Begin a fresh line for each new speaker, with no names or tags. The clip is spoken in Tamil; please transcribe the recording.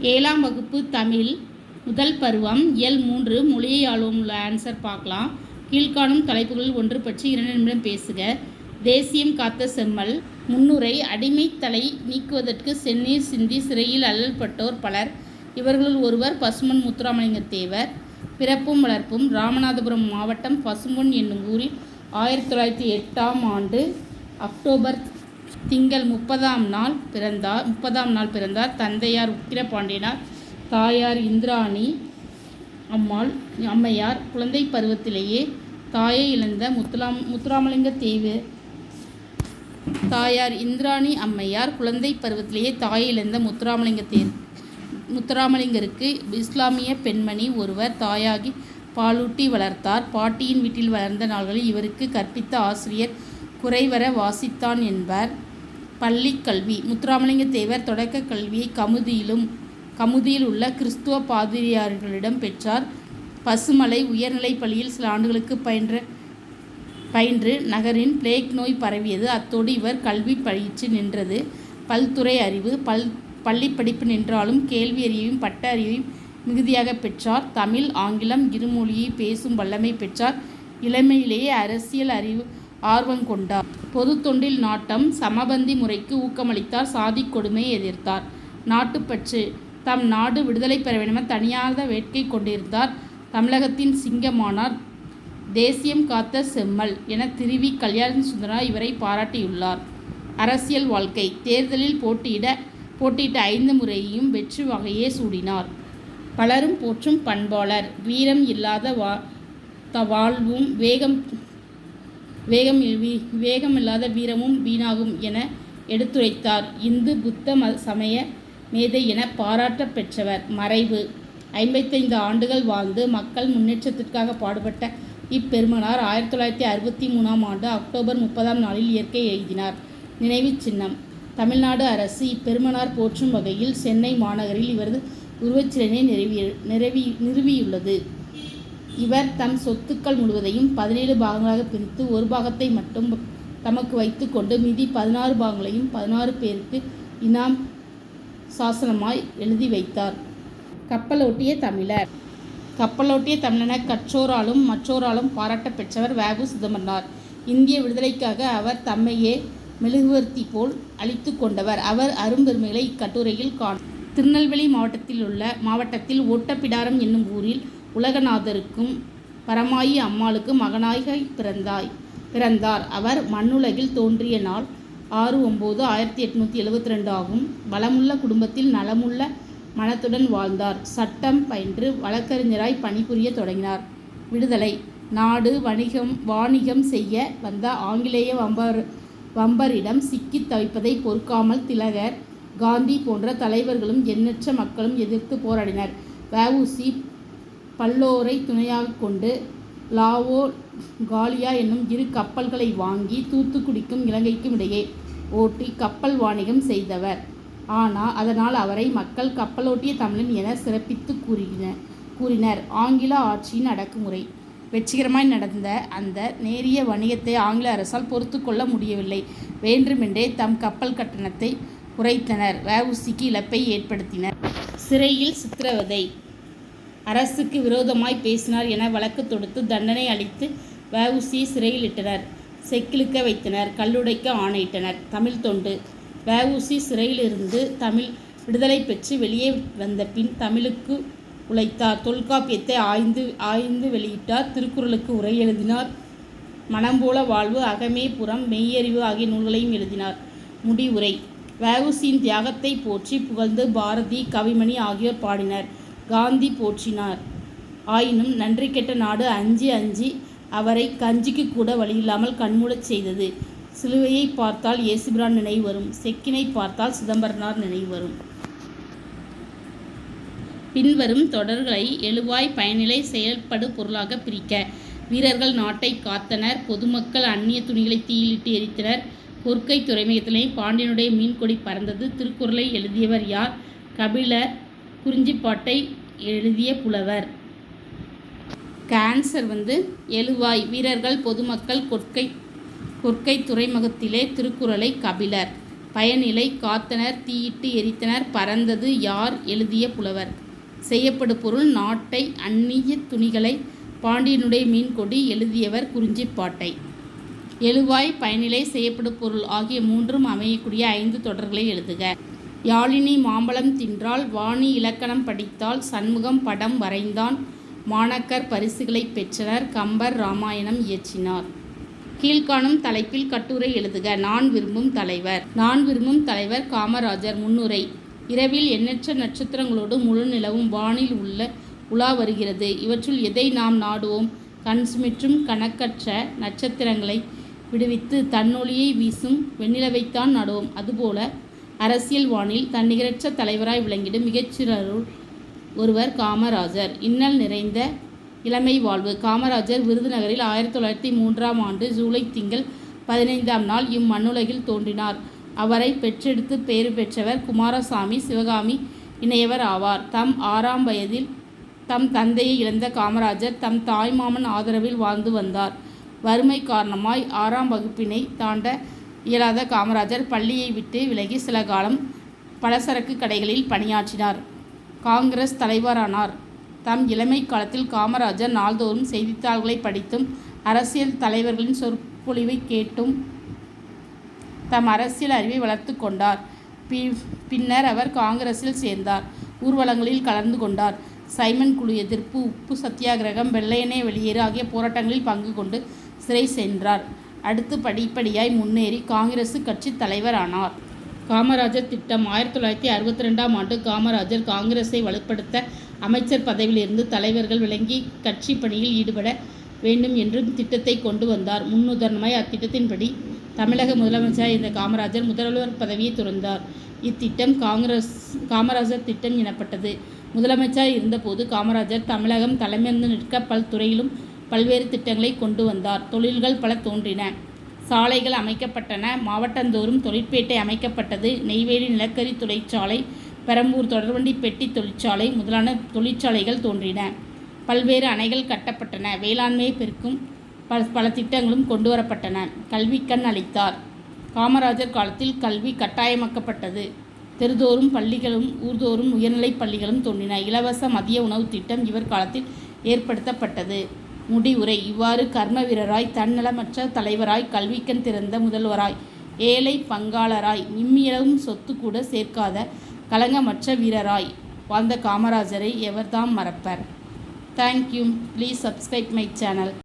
ஏழாம் வகுப்பு தமிழ் முதல் பருவம் இயல் மூன்று மொழியை ஆளும் உள்ள ஆன்சர் பார்க்கலாம். கீழ்காணும் தலைப்புகளில் ஒன்று பற்றி இரண்டு நிமிடம் பேசுக. தேசியம் காத்த செம்மல். முன்னுரை அடிமைத்தலை நீக்குவதற்கு செந்நீர் சிந்தி சிறையில் அல்லல்பட்டோர் பலர். இவர்களுள் ஒருவர் பசுமன் முத்துராமலிங்க தேவர். பிறப்பும் வளர்ப்பும் ராமநாதபுரம் மாவட்டம் பசும்பொன் என்னும் ஊரில் ஆயிரத்தி தொள்ளாயிரத்தி எட்டாம் ஆண்டு அக்டோபர் திங்கள் முப்பதாம் நாள் பிறந்தார் முப்பதாம் நாள் பிறந்தார். தந்தையார் உக்கிரபாண்டியனார் தாயார் இந்திராணி அம்மாள் அம்மையார். குழந்தை பருவத்திலேயே தாயை இழந்த முத்துலாம் முத்துராமலிங்க தேவி தாயார் இந்திராணி அம்மையார். குழந்தை பருவத்திலேயே தாயை இழந்த முத்துராமலிங்க தே முத்துராமலிங்கருக்கு இஸ்லாமிய பெண்மணி ஒருவர் தாயாகி பாலூட்டி வளர்த்தார். பாட்டியின் வீட்டில் வளர்ந்த நாள்களில் இவருக்கு கற்பித்த ஆசிரியர் குறைவர வாசித்தான் என்பார். பள்ளிக்கல்வி முத்துராமலிங்க தேவர் தொடக்க கல்வியை கமுதியிலும் கமுதியில் உள்ள கிறிஸ்துவ பாதிரியார்களிடம் பெற்றார். பசுமலை உயர்நிலைப் பள்ளியில் சில ஆண்டுகளுக்கு பயின்ற பயின்று நகரின் பிளேக் நோய் பரவியது. அத்தோடு இவர் கல்வி பயிற்சி நின்றது. பல்துறை அறிவு பல் பள்ளி படிப்பு நின்றாலும் கேள்வி அறிவையும் பட்ட அறிவையும் மிகுதியாக பெற்றார். தமிழ் ஆங்கிலம் இருமொழியை பேசும் வல்லமை பெற்றார். இளமையிலேயே அரசியல் அறிவு ஆர்வம் கொண்டார். பொது தொண்டில் நாட்டம் சமபந்தி முறைக்கு ஊக்கமளித்தார் சாதி கொடுமையை எதிர்த்தார். நாட்டுப்பற்று. தம் நாடு விடுதலை பெற வேண்டுமென தனியார்ந்த வேட்கை கொண்டிருந்தார் தமிழகத்தின் சிங்கமானார் தேசியம் காத்த செம்மல் என திருவி கல்யாண சுந்தரா இவரை பாராட்டியுள்ளார். அரசியல் வாழ்க்கை. தேர்தலில் போட்டியிட போட்டியிட்ட ஐந்து முறையையும் வெற்றி வகையே சூடினார். பலரும் போற்றும் பண்பாளர். வீரம் இல்லாத வா த வாழ்வும் வேகம் வேகம் வீ- வேகமில்லாத வீரமும் வீணாகும் என எடுத்துரைத்தார். இந்து புத்த ம சமய மேதை என பாராட்ட பெற்றவர். மறைவு. ஐம்பத்தைந்து ஆண்டுகள் வாழ்ந்து மக்கள் முன்னேற்றத்திற்காக பாடுபட்ட இப்பெருமனார் ஆயிரத்தி தொள்ளாயிரத்தி அறுபத்தி மூணாம் ஆண்டு அக்டோபர் முப்பதாம் நாளில் இயற்கை எழுதினார். நினைவுச் சின்னம். தமிழ்நாடு அரசு இப்பெருமனார் போற்றும் வகையில் சென்னை மாநகரில் இவரது உருவச்சிலையை நிறுவி நிறுவி நிறுவியுள்ளது. இவர் தம் சொத்துக்கள் முழுவதையும் பதினேழு பாகங்களாக பிரித்து ஒரு பாகத்தை மட்டும் தமக்கு வைத்துக்கொண்டு மிதி பதினாறு பாகங்களையும் பதினாறு பேருக்கு இனாம் சாசனமாய் எழுதி வைத்தார். கப்பலோட்டிய தமிழர். கப்பலோட்டிய தமிழன கற்றோராலும் மற்றோராலும் பாராட்ட பெற்றவர் வேகு சிதம்பரனார் இந்திய விடுதலைக்காக அவர் தம்மையே மெழுகுவர்த்தி போல் அழித்து கொண்டவர். அவர் அரும்பெருமைகளை இக்கட்டுரையில் காண திருநெல்வேலி மாவட்டத்தில் உள்ள மாவட்டத்தில் ஓட்டப்பிடாரம் என்னும் ஊரில் உலகநாதருக்கும் பரமாயி அம்மாளுக்கும் மகனாக பிறந்தாய் பிறந்தார். அவர் மண்ணுலகில் தோன்றிய நாள் ஆறு ஒம்பது ஆயிரத்தி எட்நூற்றி எழுபத்தி ரெண்டு ஆகும். வளமுள்ள குடும்பத்தில் நலமுள்ள மனத்துடன் வாழ்ந்தார். சட்டம் பயின்று வழக்கறிஞராய் பணிபுரிய தொடங்கினார். விடுதலை. நாடு வணிகம் வாணிகம் செய்ய வந்த ஆங்கிலேய வம்பர் வம்பரிடம் சிக்கித் தவிப்பதை பொறுக்காமல் திலகர் காந்தி போன்ற தலைவர்களும் எண்ணற்ற மக்களும் எதிர்த்து போராடினர். வஉசி பல்லோரை துணையாக கொண்டு லாவோ காலியா என்னும் இரு கப்பல்களை வாங்கி தூத்துக்குடிக்கும் இலங்கைக்கும் இடையே ஓட்டி கப்பல் வாணிகம் செய்தவர். ஆனால் அதனால் அவரை மக்கள் கப்பலோட்டிய தமிழன் என சிறப்பித்து கூறினர் கூறினர். ஆங்கில ஆட்சியின் அடக்குமுறை. வெற்றிகரமாய் நடந்த அந்த நேரிய வணிகத்தை ஆங்கில அரசால் பொறுத்து கொள்ள முடியவில்லை. வேண்டுமென்றே தம் கப்பல் கட்டணத்தை குறைத்தனர். வஉசிக்கு இழப்பை ஏற்படுத்தினர். சிறையில் சித்திரவதை. அரசுக்கு விரோதமாய் பேசினார் என வழக்கு தொடுத்து தண்டனை அளித்து வஉசியை சிறையிலிட்டனர் செக்கிழுக்க வைத்தனர். கல்லுடைக்க ஆணையிட்டனர். தமிழ் தொண்டு. வஉசி சிறையிலிருந்து தமிழ் விடுதலை பெற்று வெளியே வந்த பின் தமிழுக்கு உழைத்தார். தொல்காப்பியத்தை ஆய்ந்து ஆய்ந்து வெளியிட்டார். திருக்குறளுக்கு உரை எழுதினார். மனம் போல வாழ்வு அகமே புறம் மெய்யறிவு ஆகிய நூல்களையும் எழுதினார். முடிவுரை. வஉசியின் தியாகத்தை போற்றி புகழ்ந்து பாரதி கவிமணி ஆகியோர் பாடினர். காந்தி போற்றினார். ஆயினும் நன்றி கெட்ட நாடு அஞ்சி அஞ்சி அவரை கஞ்சிக்கு கூட வழியில்லாமல் கண்மூடச் செய்தது. சிலுவையை பார்த்தால் இயேசுபிரான் நினைவு வரும். செக்கினை பார்த்தால் சிதம்பரனார் நினைவு வரும். பின்வரும் தொடர்களை எழுவாய் பயனிலை செயல்படு பொருளாக பிரிக்க. வீரர்கள் நாட்டை காத்தனர். பொதுமக்கள் அந்நிய துணிகளை தீயிலிட்டு எரித்தனர். கொற்கை துறைமுகத்திலே பாண்டியனுடைய மீன்கொடி பறந்தது. திருக்குறளை எழுதியவர் யார்? கபிலர் குறிஞ்சிப்பாட்டை எழுதிய புலவர். கேன்சர் வந்து எழுவாய் வீரர்கள் பொதுமக்கள் கொற்கை கொற்கை துறைமுகத்திலே திருக்குறளை கபிலர். பயனிலை காத்தனர் தீயிட்டு எரித்தனர் பறந்தது யார் எழுதிய புலவர். செய்யப்படு பொருள் நாட்டை அந்நிய துணிகளை பாண்டியனுடைய மீன்கொடி எழுதியவர் குறிஞ்சிப்பாட்டை. எழுவாய் பயனிலை செய்யப்படு பொருள் ஆகிய மூன்றும் அமையக்கூடிய ஐந்து தொடர்களை எழுதுக. யாழினி மாம்பழம் தின்றால் வாணி இலக்கணம் படித்தால் சண்முகம் படம் வரைந்தான். மாணக்கர் பரிசுகளை பெற்றனர். கம்பர் ராமாயணம் இயற்றினார். கீழ்காணும் தலைப்பில் கட்டுரை எழுதுக. நான் விரும்பும் தலைவர். நான் விரும்பும் தலைவர் காமராஜர் முன்னுரை. இரவில் எண்ணற்ற நட்சத்திரங்களோடு முழு நிலவும் வானில் உள்ள உலா வருகிறது. இவற்றுள் எதை நாம் நாடுவோம்? கண் சுமிற்றும் கணக்கற்ற நட்சத்திரங்களை விடுவித்து தன்னொளியை வீசும் வெண்ணிலவைத்தான் நாடுவோம். அதுபோல அரசியல் வானில் தன்னிகரற்ற தலைவராய் விளங்கிடும் மிகச்சிறருள் ஒருவர் காமராஜர். இன்னல் நிறைந்த இளமை வாழ்வு. காமராஜர் விருதுநகரில் ஆயிரத்தி தொள்ளாயிரத்தி மூன்றாம் ஆண்டு ஜூலை திங்கள் பதினைந்தாம் நாள் இம்மண்ணுலகில் தோன்றினார். அவரை பெற்றெடுத்து பேறு பெற்றவர் குமாரசாமி சிவகாமி இணையவர் ஆவார். தம் ஆறாம் வயதில் தம் தந்தையை இழந்த காமராஜர் தம் தாய்மாமன் ஆதரவில் வாழ்ந்து வந்தார். வறுமை காரணமாய் ஆறாம் வகுப்பினை தாண்ட இயலாத காமராஜர் பள்ளியை விட்டு விலகி சில காலம் பலசரக்கு கடைகளில் பணியாற்றினார். காங்கிரஸ் தலைவரானார். தம் இளமை காலத்தில் காமராஜர் நாள்தோறும் செய்தித்தாள்களை படித்தும் அரசியல் தலைவர்களின் சொற்பொழிவை கேட்டும் தம் அரசியல் அறிவை வளர்த்து கொண்டார். பி பின்னர் அவர் காங்கிரஸில் சேர்ந்தார். ஊர்வலங்களில் கலந்து கொண்டார். சைமன் குழு எதிர்ப்பு உப்பு சத்தியாகிரகம் வெள்ளையனே வெளியேறு ஆகிய போராட்டங்களில் பங்கு கொண்டு சிறை சென்றார். அடுத்து படிப்படியாய் முன்னேறி காங்கிரசு கட்சி தலைவரானார். காமராஜர் திட்டம் ஆயிரத்தி தொள்ளாயிரத்தி அறுபத்தி ரெண்டாம் ஆண்டு காமராஜர் காங்கிரஸை வலுப்படுத்த அமைச்சர் பதவியிலிருந்து தலைவர்கள் விளங்கி கட்சி பணியில் ஈடுபட வேண்டும் என்றும் திட்டத்தை கொண்டு வந்தார். முன்னுதாரணமாய் அத்திட்டத்தின்படி தமிழக முதலமைச்சராக இருந்த காமராஜர் முதல்வர் பதவியை துறந்தார். இத்திட்டம் காங்கிரஸ் காமராஜர் திட்டம் எனப்பட்டது. முதலமைச்சர் இருந்தபோது காமராஜர் தமிழகம் தலைமையிருந்து நிற்க பல்துறையிலும் பல்வேறு திட்டங்களை கொண்டு வந்தார். தொழில்கள் பல தோன்றின. சாலைகள் அமைக்கப்பட்டன. மாவட்டந்தோறும் தொழிற்பேட்டை அமைக்கப்பட்டது. நெய்வேலி நிலக்கரி தொழிற்சாலை பெரம்பூர் தொடர்வண்டி பெட்டி தொழிற்சாலை முதலான தொழிற்சாலைகள் தோன்றின. பல்வேறு அணைகள் கட்டப்பட்டன. வேளாண்மையை பெருக்கும் பல பல திட்டங்களும் கொண்டு வரப்பட்டன. கல்விக்கண் அளித்தார். காமராஜர் காலத்தில் கல்வி கட்டாயமாக்கப்பட்டது. தெருதோறும் பள்ளிகளும் ஊர்தோறும் உயர்நிலைப் பள்ளிகளும் தோன்றின. இலவச மதிய உணவு திட்டம் இவர் காலத்தில் ஏற்படுத்தப்பட்டது. முடிவுரை. இவ்வாறு கர்ம வீரராய் தன்னலமற்ற தலைவராய் கல்விக்கண் திறந்த முதல்வராய் ஏழை பங்காளராய் இம்மியளவும் சொத்து கூட சேர்க்காத களங்கமற்ற வீரராய் வாழ்ந்த காமராஜரை எவர்தாம் மறப்பர். Thank you please subscribe my channel